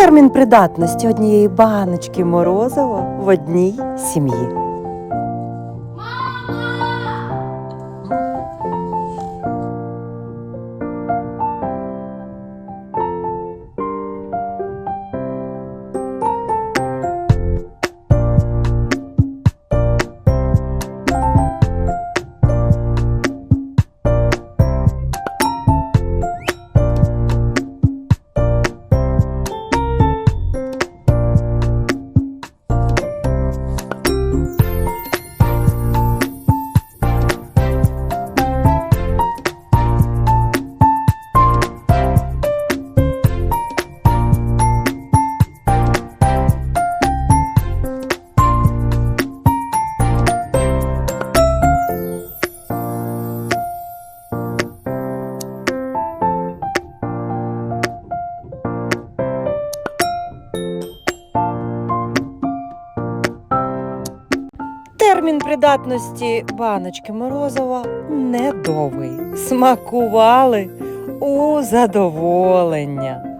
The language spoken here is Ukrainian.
Термін придатності однієї баночки морозива в одній сім'ї. Термін придатності баночки морозова недовгий. Смакували у задоволення.